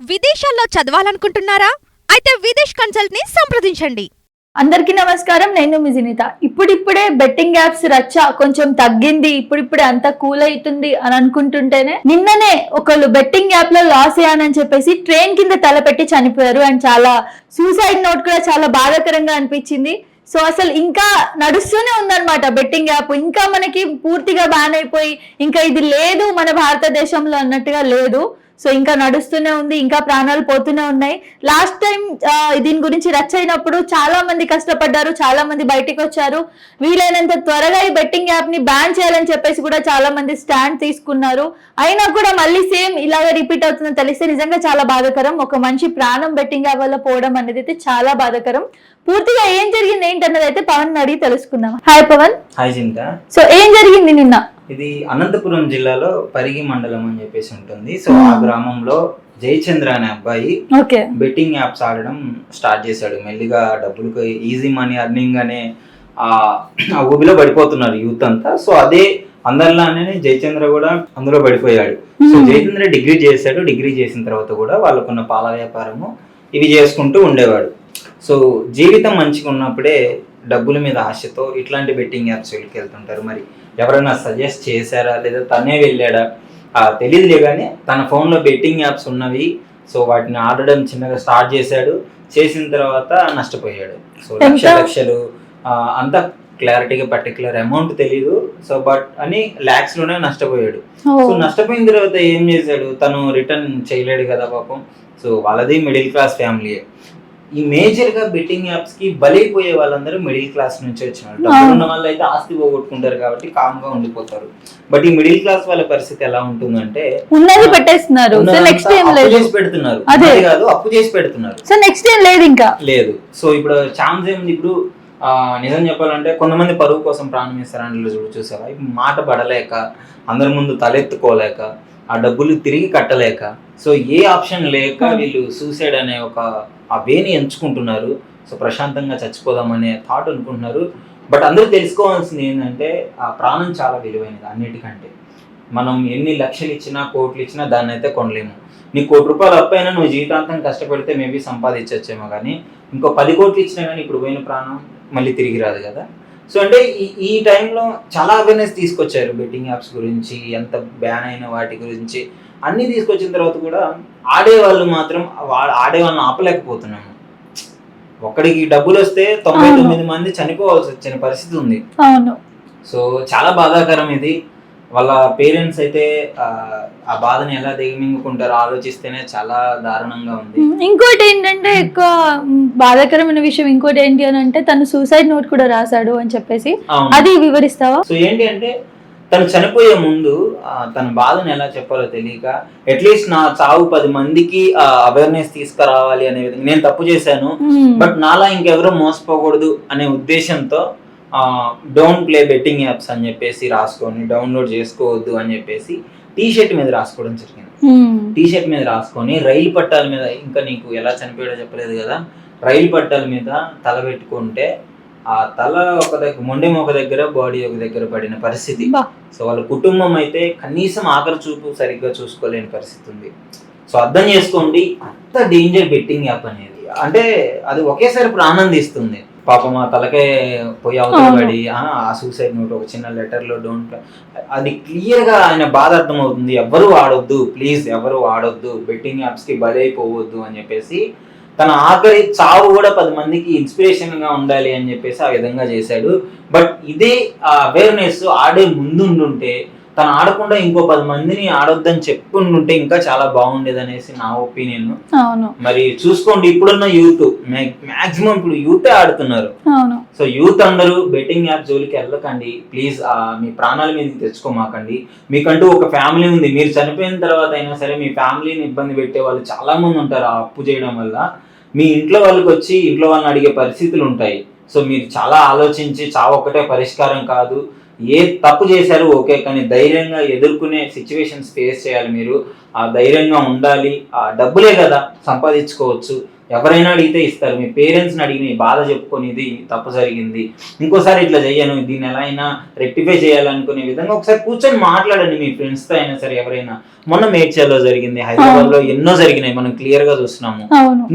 విదేశాల్లో చదవాలనుకుంటున్నారా? అయితే విదేశ్ కన్సల్ట్ని సంప్రదించండి. అందరికీ నమస్కారం నేను మిజినిత ఇప్పుడిప్పుడే బెట్టింగ్ యాప్స్ రచ్చ కొంచెం తగ్గింది ఇప్పుడిప్పుడే అంత కూల్ అవుతుంది అని అనుకుంటుంటేనే నిన్ననే ఒకళ్ళు బెట్టింగ్ యాప్లో లాస్ అయ్యానని చెప్పేసి ట్రైన్ కింద తలపెట్టి చనిపోయారు అండ్ చాలా సూసైడ్ నోట్ కూడా చాలా బాధాకరంగా అనిపించింది. సో అసలు ఇంకా నడుస్తూనే ఉందన్నమాట బెట్టింగ్ యాప్. ఇంకా మనకి పూర్తిగా బ్యాన్ అయిపోయి ఇంకా ఇది లేదు మన భారతదేశంలో అన్నట్టుగా లేదు. సో ఇంకా నడుస్తూనే ఉంది ఇంకా ప్రాణాలు పోతూనే ఉన్నాయి. లాస్ట్ టైం దీని గురించి రచ్చ అయినప్పుడు చాలా మంది కష్టపడ్డారు చాలా మంది బయటికి వచ్చారు. వీలైనంత త్వరగా ఈ బెట్టింగ్ యాప్ని బ్యాన్ చేయాలని చెప్పేసి కూడా చాలా మంది స్టాండ్ తీసుకున్నారు. అయినా కూడా మళ్ళీ సేమ్ ఇలాగే రిపీట్ అవుతుందని తెలిస్తే నిజంగా చాలా బాధాకరం. ఒక మనిషి ప్రాణం బెట్టింగ్ యాప్ వల్ల పోవడం అనేది అయితే చాలా బాధాకరం. పూర్తిగా ఏం జరిగింది ఏంటన్నది అయితే పవన్ అడిగి తెలుసుకుందాం. హాయ్ పవన్. హాయ్ సో ఏం జరిగింది నిన్న? ఇది అనంతపురం జిల్లాలో పరిగి మండలం అని చెప్పేసి ఉంటుంది. సో ఆ గ్రామంలో జయచంద్ర అనే అబ్బాయి బెట్టింగ్ యాప్స్ ఆడడం స్టార్ట్ చేశాడు. మెల్లిగా డబ్బులకు ఈజీ మనీ అర్నింగ్ అనే ఆ ఆ ఊబిలో పడిపోతున్నారు యూత్ అంతా. సో అదే అందరిలానే జయచంద్ర కూడా అందులో పడిపోయాడు. సో జయచంద్ర డిగ్రీ చేశాడు. డిగ్రీ చేసిన తర్వాత కూడా వాళ్ళకున్న పాల వ్యాపారము ఇవి చేసుకుంటూ ఉండేవాడు. సో జీవితం మంచిగా ఉన్నప్పుడే డబ్బుల మీద ఆశతో ఇట్లాంటి బెట్టింగ్ యాప్స్ వెళ్తుంటారు. మరి ఎవరైనా సజెస్ట్ చేశారా? లేదా తనే వెళ్ళాడా? తెలియదులే కానీ తన ఫోన్లో బెట్టింగ్ యాప్స్ ఉన్నవి. సో వాటిని ఆడడం చిన్నగా స్టార్ట్ చేశాడు. చేసిన తర్వాత నష్టపోయాడు. సో లక్ష? లక్షలు అంత క్లారిటీగా పర్టికులర్ అమౌంట్ తెలియదు సో బట్ అని lakhs లోనే నష్టపోయాడు. సో నష్టపోయిన తర్వాత ఏం చేశాడు? తను రిటర్న్ చేయలేడు కదా పాపం. సో వాళ్ళది మిడిల్ క్లాస్ ఫ్యామిలీ ఈ మేజర్గా బెట్టింగ్ యాప్స్కి బలైపోయే వాళ్ళందరూ మిడిల్ క్లాస్ నుంచి వచ్చిన డబ్బులు ఉన్న వాళ్ళు అయితే ఆస్తి పోగొట్టుకుంటారు కాబట్టి కామ్గా ఉండిపోతారు. బట్ ఈ మిడిల్ క్లాస్ వాళ్ళ పరిస్థితి ఎలా ఉంటుందంటే ఉన్నది పెట్టేస్తున్నారు. నెక్స్ట్ ఏం లేదు. చేసి పెడుతున్నారు. అదే. కాదు అప్పు చేసి పెడుతున్నారు. సో నెక్స్ట్ ఏం లేదు ఇంకా. లేదు. సో ఇప్పుడు ఛాన్స్ ఏముంది? ఇప్పుడు నిజం చెప్పాలంటే కొంతమంది పరువు కోసం ప్రాణం ఇస్తారని చూడు చూసావా? మాట పడలేక అందరి ముందు తలెత్తుకోలేక ఆ డబ్బులు తిరిగి కట్టలేక సో ఏ ఆప్షన్ లేక Hmm. వీళ్ళు సూసైడ్ అనే ఒక ఆ వేని ఎంచుకుంటున్నారు. సో ప్రశాంతంగా చచ్చిపోదామనే థాట్ అనుకుంటున్నారు. బట్ అందరూ తెలుసుకోవాల్సింది ఏంటంటే ఆ ప్రాణం చాలా విలువైనది అన్నిటికంటే. మనం ఎన్ని లక్షలు ఇచ్చినా కోట్లు ఇచ్చినా దాన్ని అయితే కొనలేము. నీ కోటి రూపాయలు అప్పైనా నువ్వు జీవితాంతం కష్టపడితే మేబీ సంపాదించవచ్చేమో కానీ ఇంకో పది కోట్లు ఇచ్చినా కానీ ఇప్పుడు పోయిన ప్రాణం మళ్ళీ తిరిగి రాదు కదా. సో అంటే ఈ టైంలో చాలా అవేర్నెస్ తీసుకొచ్చారు బెట్టింగ్ యాప్స్ గురించి ఎంత బ్యాన్ అయిన వాటి గురించి. అన్నీ తీసుకొచ్చిన తర్వాత కూడా ఆడే వాళ్ళు మాత్రం ఆడే వాళ్ళని ఆపలేకపోతున్నాము. ఒక్కడికి డబ్బులు వస్తే తొంభై. తొమ్మిది మంది చనిపోవాల్సి వచ్చిన పరిస్థితి ఉంది. సో చాలా బాధాకరం ఇది. వాళ్ళ పేరెంట్స్ అయితే ఆ, బాధని ఎలా దిగమింగుకుంటారో ఆలోచిస్తేనే చాలా దారుణంగా ఉంది. ఇంకోటి ఏంటంటే ఎక్కువ బాధాకరమైన విషయం ఇంకోటి ఏంటి అని అంటే తను సూసైడ్ నోట్ కూడా రాశాడు అని చెప్పేసి. అది వివరిస్తావా? సో ఏంటి అంటే తను చనిపోయే ముందు తన బాధను ఎలా చెప్పాలో తెలియక అట్లీస్ట్ నా చావు పది మందికి అవేర్నెస్ తీసుకురావాలి అనే విధంగా నేను తప్పు చేశాను బట్ నాలా ఇంకెవరూ మోసపోకూడదు అనే ఉద్దేశంతో డోంట్ ప్లే బెట్టింగ్ యాప్స్ అని చెప్పేసి రాసుకొని డౌన్లోడ్ చేసుకోవద్దు అని చెప్పేసి టీ షర్ట్ మీద రాసుకోవడం జరిగింది. టీ షర్ట్ మీద రాసుకొని రైలు పట్టాల మీద ఇంకా నీకు ఎలా చనిపోయాడో చెప్పలేదు కదా రైలు పట్టాల మీద తల పెట్టుకుంటే ఆ తల ఒక దగ్గర మొండెం ఒక దగ్గర బాడీ ఒక దగ్గర పడిన పరిస్థితి. సో వాళ్ళ కుటుంబం అయితే కనీసం ఆఖరి చూపు సరిగ్గా చూసుకోలేని పరిస్థితి ఉంది. సో అర్థం చేసుకోండి అంత డేంజర్ బెట్టింగ్ యాప్ అనేది. అంటే అది ఒకేసారి ప్రాణం తీస్తుంది పాపం ఆ తలకే పోయి అవతల. పడి ఆ సూసైడ్ నోట్ ఒక చిన్న లెటర్లో డోంట్ అది క్లియర్గా ఆయన బాధ అర్థమవుతుంది. ఎవరు వాడొద్దు. ప్లీజ్ ఎవరు వాడొద్దు. బెట్టింగ్ యాప్స్కి బలైపోవద్దు అని చెప్పేసి తన ఆఖరి చావు కూడా పది మందికి ఇన్స్పిరేషన్గా ఉండాలి అని చెప్పేసి ఆ విధంగా చేశాడు. బట్ ఇదే అవేర్నెస్ ఆడే ముందుండుంటే తను ఆడకుండా ఇంకో పది మందిని ఆడొద్దని చెప్పుండుంటే ఇంకా చాలా బాగుండేది అనేసి నా ఒపీనియన్ అవును. మరి చూసుకోండి ఇప్పుడున్న యూత్. మాక్సిమం ఇప్పుడు యూతే ఆడుతున్నారు. అవును. సో యూత్ అందరూ బెట్టింగ్ యాప్ జోలికి వెళ్ళకండి. ప్లీజ్ మీ ప్రాణాల మీదకి తెచ్చుకోమాకండి. మీకంటూ ఒక ఫ్యామిలీ ఉంది. మీరు చనిపోయిన తర్వాత అయినా సరే మీ ఫ్యామిలీని ఇబ్బంది పెట్టే వాళ్ళు చాలా మంది ఉంటారు ఆ అప్పు చేయడం వల్ల. మీ ఇంట్లో వాళ్ళకి వచ్చి ఇంట్లో వాళ్ళని అడిగే పరిస్థితులు ఉంటాయి. సో మీరు చాలా ఆలోచించి చావు ఒక్కటే పరిష్కారం కాదు. ఏ తప్పు చేశారు ఓకే కానీ ధైర్యంగా ఎదుర్కొనే సిచ్యువేషన్స్ ఫేస్ చేయాలి మీరు. ఆ ధైర్యంగా ఉండాలి. ఆ డబ్బులే కదా సంపాదించుకోవచ్చు. ఎవరైనా అడిగితే ఇస్తారు. మీ పేరెంట్స్ని అడిగి మీ బాధ చెప్పుకొని ఇది తప్పు జరిగింది ఇంకోసారి ఇట్లా చెయ్యను దీన్ని ఎలా అయినా రెక్టిఫై చేయాలనుకునే విధంగా ఒకసారి కూర్చొని మాట్లాడండి మీ ఫ్రెండ్స్తో అయినా సరే ఎవరైనా. మొన్న మేడ్చల్లో జరిగింది హైదరాబాద్లో ఎన్నో జరిగినాయి మనం క్లియర్గా చూస్తున్నాము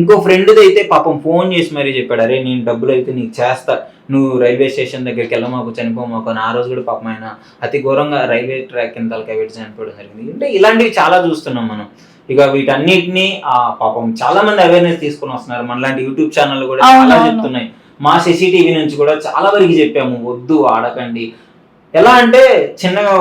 ఇంకో ఫ్రెండ్ అయితే పాపం ఫోన్ చేసి మరీ చెప్పాడు అరే నేను డబ్బులు అయితే నీకు చేస్తా నువ్వు రైల్వే స్టేషన్ దగ్గరికి వెళ్ళమాకు చనిపోమాకు ఆ రోజు కూడా పాపం ఆయన అతి ఘోరంగా రైల్వే ట్రాక్ కింద తలకాయ పెట్టి చనిపోవడం జరిగింది. అంటే ఇలాంటివి చాలా చూస్తున్నాం మనం. ఇక వీటన్నిటిని ఆ పాపం చాలా మంది అవేర్నెస్ తీసుకొని వస్తున్నారు. మనలాంటి యూట్యూబ్ ఛానల్ కూడా చాలా. చెప్తున్నాయి. మా సిసిటీవీ నుంచి కూడా చాలా వరకు చెప్పాము వద్దు ఆడకండి. ఎలా అంటే చిన్నగా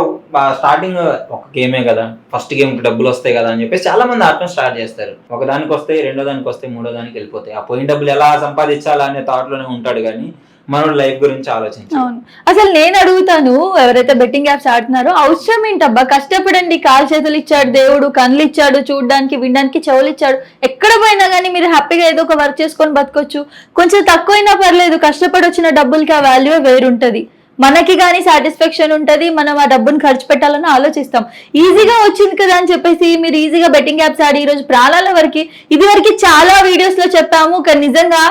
స్టార్టింగ్ ఒక గేమే కదా ఫస్ట్ గేమ్ డబ్బులు వస్తాయి కదా అని చెప్పేసి చాలా మంది ఆడటం స్టార్ట్ చేస్తారు. ఒక దానికి వస్తే రెండో దానికి వస్తే మూడో దానికి వెళ్ళిపోతాయి. ఆ పోయిన డబ్బులు ఎలా సంపాదించాలా అనే థాట్లోనే ఉంటాడు కానీ మనోడు లైఫ్ గురించి ఆలోచించాలి అవును. అసలు నేను అడుగుతాను ఎవరైతే బెట్టింగ్ యాప్స్ ఆడుతున్నారో అవసరం ఏంటబ్బా? కష్టపడండి కాలు చేతులు ఇచ్చాడు దేవుడు కళ్ళు ఇచ్చాడు చూడడానికి వినడానికి చెవులు ఇచ్చాడు. ఎక్కడ పోయినా కానీ మీరు హ్యాపీగా ఏదో ఒక వర్క్ చేసుకొని బతకొచ్చు. కొంచెం తక్కువైనా పర్లేదు కష్టపడి వచ్చిన డబ్బులకి ఆ వాల్యూ వేరుంటది. మనకి కానీ సాటిస్ఫాక్షన్ ఉంటది మనం ఆ డబ్బును ఖర్చు పెట్టాలని ఆలోచిస్తాం. ఈజీగా వచ్చింది కదా అని చెప్పేసి మీరు ఈజీగా బెట్టింగ్ యాప్స్ ఆడి ఈ రోజు ప్రాణాల వరకు ఇది వరకు చాలా వీడియోస్లో చెప్పాము. కానీ నిజంగా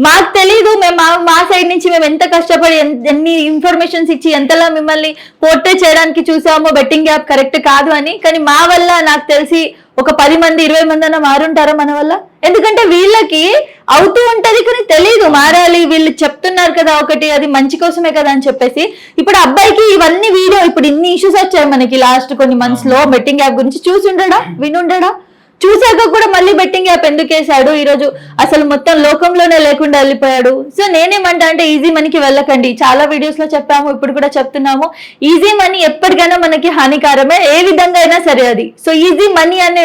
మాకు తెలీదు మేము మా మా సైడ్ నుంచి మేము ఎంత కష్టపడి ఎన్- ఎన్ని ఇన్ఫర్మేషన్స్ ఇచ్చి ఎంతలా మిమ్మల్ని పోర్ట్రే చేయడానికి చూసామో బెట్టింగ్ యాప్ కరెక్ట్ కాదు అని. కానీ మా వల్ల నాకు తెలిసి ఒక పది మంది ఇరవై మంది అన్న మారుంటారా మన వల్ల? ఎందుకంటే వీళ్ళకి అవుతూ ఉంటది కానీ తెలియదు మారాలి వీళ్ళు చెప్తున్నారు కదా ఒకటి అది మంచి కోసమే కదా అని చెప్పేసి. ఇప్పుడు అబ్బాయికి ఇవన్నీ వీడియో ఇప్పుడు ఇన్ని ఇష్యూస్ వచ్చాయి మనకి లాస్ట్ కొన్ని మంత్స్లో. బెట్టింగ్ యాప్ గురించి చూసి ఉండడా? వినుండడా? చూసాక కూడా మళ్ళీ బెట్టింగ్ యాప్ ఎందుకు వేసాడు ఈరోజు అసలు మొత్తం లోకంలోనే లేకుండా వెళ్ళిపోయాడు. సో నేనేమంటా అంటే ఈజీ మనీకి వెళ్ళకండి. చాలా వీడియోస్లో చెప్పాము ఇప్పుడు కూడా చెప్తున్నాము. ఈజీ మనీ ఎప్పటికైనా మనకి హానికరమే ఏ విధంగా అయినా సరే అది. సో ఈజీ మనీ అనే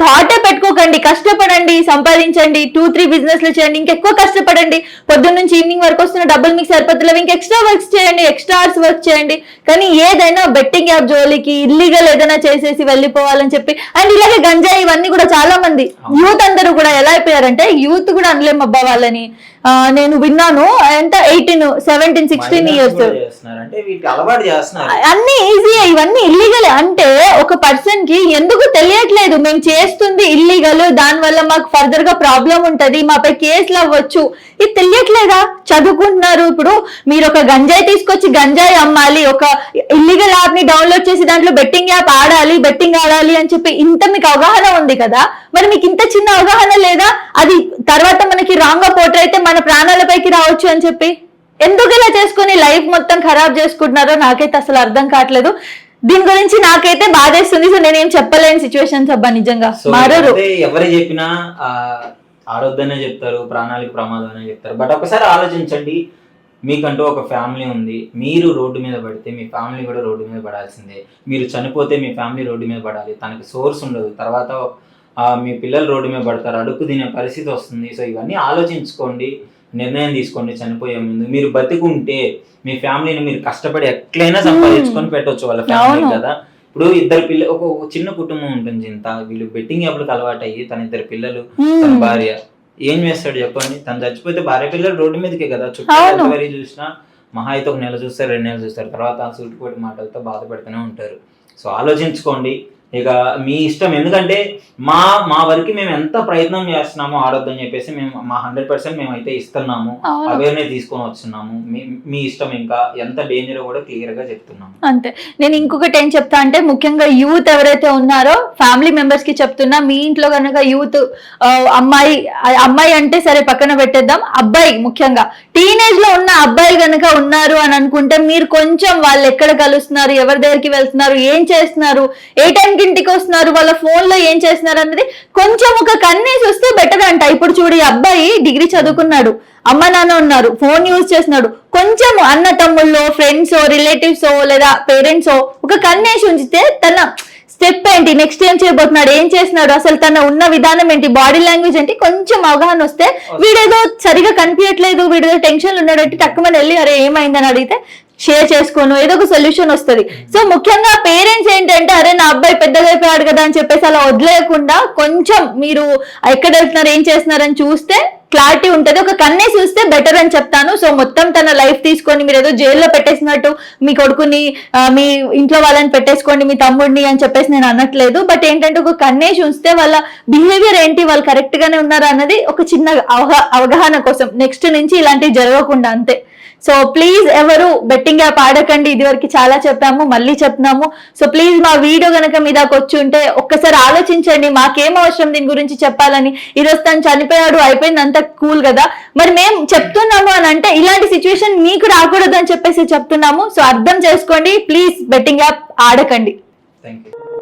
థాటే పెట్టుకోకండి కష్టపడండి సంపాదించండి టూ త్రీ బిజినెస్లు చేయండి ఇంకెక్కువ కష్టపడండి. పొద్దున్న నుంచి ఈవినింగ్ వరకు వస్తున్న డబ్బులు మీకు సరిపోతులేవు ఇంకా ఎక్స్ట్రా వర్క్స్ చేయండి ఎక్స్ట్రా అవర్స్ వర్క్ చేయండి. కానీ ఏదైనా బెట్టింగ్ యాప్ జోలికి ఇల్లీగల్ ఏదైనా చేసేసి వెళ్ళిపోవాలని చెప్పి అండ్ ఇలాగే గంజాయి ఇవన్నీ కూడా చాలా మంది యూత్ అందరూ కూడా ఎలా అయిపోయారంటే యూత్ కూడా అనలేం అబ్బా వాళ్ళని. నేను విన్నాను. ఎంత? ఎయిటీన్ సెవెంటీన్ సిక్స్టీన్ ఇయర్స్ అన్ని ఈజీ ఇవన్నీ ఇల్లీగల్ అంటే ఒక పర్సన్కి ఎందుకు తెలియట్లేదు? మేము చేస్తుంది ఇల్లీగల్ దాని వల్ల మాకు ఫర్దర్గా ప్రాబ్లం ఉంటది మాపై కేసులు అవ్వచ్చు. ఇది తెలియట్లేదా? చదువుకుంటున్నారు ఇప్పుడు. మీరు ఒక గంజాయి తీసుకొచ్చి గంజాయి అమ్మాలి ఒక ఇల్లీగల్ యాప్ని డౌన్లోడ్ చేసి దాంట్లో బెట్టింగ్ యాప్ ఆడాలి బెట్టింగ్ ఆడాలి అని చెప్పి ఇంత మీకు అవగాహన ఉంది కదా? మరి మీకు ఇంత చిన్న అవగాహన లేదా? అది తర్వాత మనకి రాంగ్గా పోటర్ అయితే మన ప్రాణాలపైకి రావచ్చు అని చెప్పి ఎందుకు ఇలా చేసుకుని లైఫ్ మొత్తం ఖరాబ్ చేసుకుంటున్నారో నాకైతే అసలు అర్థం కావట్లేదు. దీని గురించి నాకైతే బాధేస్తుంది. సో నేనేం చెప్పలేని సిచ్యువేషన్స్ అబ్బా నిజంగా. మారరు. ఎవరు చెప్పినా ఆడొద్దనే చెప్తారు ప్రాణాలకు ప్రమాదం అనే చెప్తారు. బట్ ఒకసారి ఆలోచించండి. మీకంటూ ఒక ఫ్యామిలీ ఉంది. మీరు రోడ్డు మీద పడితే మీ ఫ్యామిలీ కూడా రోడ్డు మీద పడాల్సిందే. మీరు చనిపోతే మీ ఫ్యామిలీ రోడ్డు మీద పడాలి. తనకి సోర్స్ ఉండదు. తర్వాత మీ పిల్లలు రోడ్డు మీద పడతారు అడుగు తినే పరిస్థితి వస్తుంది. సో ఇవన్నీ ఆలోచించుకోండి నిర్ణయం తీసుకోండి చనిపోయే ముందు. మీరు బతికుంటే మీ ఫ్యామిలీని మీరు కష్టపడి ఎట్లయినా సంపాదించుకొని పెట్టవచ్చు వాళ్ళ ఫ్యామిలీ. కదా. ఇప్పుడు ఇద్దరు పిల్ల ఒక చిన్న కుటుంబం ఉంటుంది ఇంత వీళ్ళు బెట్టింగ్ యాప్లకు అలవాటు అయ్యి తన ఇద్దరు పిల్లలు తన. భార్య. ఏం చేస్తాడు చెప్పండి? తను చచ్చిపోతే భార్య పిల్లలు రోడ్డు మీదకే కదా. చుట్టూ. ఎంతవరకు చూసినా మహా అయితే ఒక నెల చూస్తారు రెండు నెలలు చూస్తారు. తర్వాత ఆ మాటలతో బాధపడుతూనే ఉంటారు. సో ఆలోచించుకోండి. ఇక మీ ఇష్టం. ఎందుకంటే మా మా వరకు మేము ఎంత ప్రయత్నం చేస్తున్నామో ఆడొద్దని చెప్పేసి మేము మా హండ్రెడ్ పర్సెంట్ మేము అయితే ఇస్తున్నాము. అవేర్నెస్ తీసుకొని వస్తున్నాము. మీ- మీ ఇష్టం ఇంకా ఎంత డేంజర్ కూడా క్లియర్గా చెప్తున్నాము. అంతే. నేను ఇంకొకటి ఏం చెప్తా అంటే ముఖ్యంగా యూత్ ఎవరైతే ఉన్నారో ఫ్యామిలీ మెంబర్స్కి చెప్తున్నా మీ ఇంట్లో కనుక యూత్ అమ్మాయి అమ్మాయి అంటే సరే పక్కన పెట్టేద్దాం. అబ్బాయి ముఖ్యంగా టీనేజ్లో ఉన్న అబ్బాయిలు కనుక ఉన్నారు అని అనుకుంటే మీరు కొంచెం వాళ్ళు ఎక్కడ కలుస్తున్నారు ఎవరి దగ్గరికి వెళ్తున్నారు ఏం చేస్తున్నారు ఏ టైంకి ఇంటికి వస్తున్నారు వాళ్ళ ఫోన్లో ఏం చేస్తున్నారు అన్నది కొంచెం ఒక కన్నేసి వస్తే బెటర్ అంట. ఇప్పుడు చూడు ఈ అబ్బాయి డిగ్రీ చదువుకున్నాడు అమ్మ నాన్న ఉన్నారు ఫోన్ యూజ్ చేస్తున్నాడు. కొంచెం అన్న తమ్ముళ్ళు ఫ్రెండ్స్ రిలేటివ్స్ లేదా పేరెంట్స్ ఒక కన్నేసి ఉంచితే తన స్టెప్ ఏంటి? నెక్స్ట్ ఏం చేయబోతున్నాడు? ఏం చేస్తున్నాడు? అసలు తన ఉన్న విధానం ఏంటి? బాడీ లాంగ్వేజ్ ఏంటి? కొంచెం అవగాహన వస్తే వీడేదో సరిగా కనిపించట్లేదు వీడేదో టెన్షన్ ఉన్నాడంటే తక్కువ వెళ్ళి అరే ఏమైందని అడిగితే షేర్ చేసుకోను ఏదో ఒక సొల్యూషన్ వస్తుంది. సో ముఖ్యంగా పేరెంట్స్ ఏంటంటే అరే నా అబ్బాయి పెద్దగా అయిపోయాడు కదా అని చెప్పేసి అలా వదిలేయకుండా కొంచెం మీరు ఎక్కడ వెళ్తున్నారు ఏం చేస్తున్నారని చూస్తే క్లారిటీ ఉంటుంది. ఒక కన్నే చూస్తే బెటర్ అని చెప్తాను. సో మొత్తం తన లైఫ్ తీసుకొని మీరు ఏదో జైల్లో పెట్టేసినట్టు మీ కొడుకుని మీ ఇంట్లో వాళ్ళని పెట్టేసుకోండి మీ తమ్ముడిని అని చెప్పేసి నేను అనట్లేదు. బట్ ఏంటంటే ఒక కన్నే చూస్తే వాళ్ళ బిహేవియర్ ఏంటి వాళ్ళు కరెక్ట్ గానే ఉన్నారా అన్నది ఒక చిన్న అవగాహన కోసం. నెక్స్ట్ నుంచి ఇలాంటివి జరగకుండా అంతే. సో ప్లీజ్ ఎవరు బెట్టింగ్ యాప్ ఆడకండి. ఇది వరకు చాలా చెప్పాము మళ్ళీ చెప్తున్నాము. సో ప్లీజ్ మా వీడియో గనక మీ దాకా వచ్చి ఉంటే ఒక్కసారి ఆలోచించండి. మాకేం అవసరం దీని గురించి చెప్పాలని. ఈరోజు తను చనిపోయాడు అయిపోయింది అంత కూల్ కదా. మరి మేము చెప్తున్నాము అని అంటే ఇలాంటి సిచ్యువేషన్ మీకు రాకూడదు అని చెప్పేసి చెప్తున్నాము. సో అర్థం చేసుకోండి. Please betting app ఆడకండి. Thank you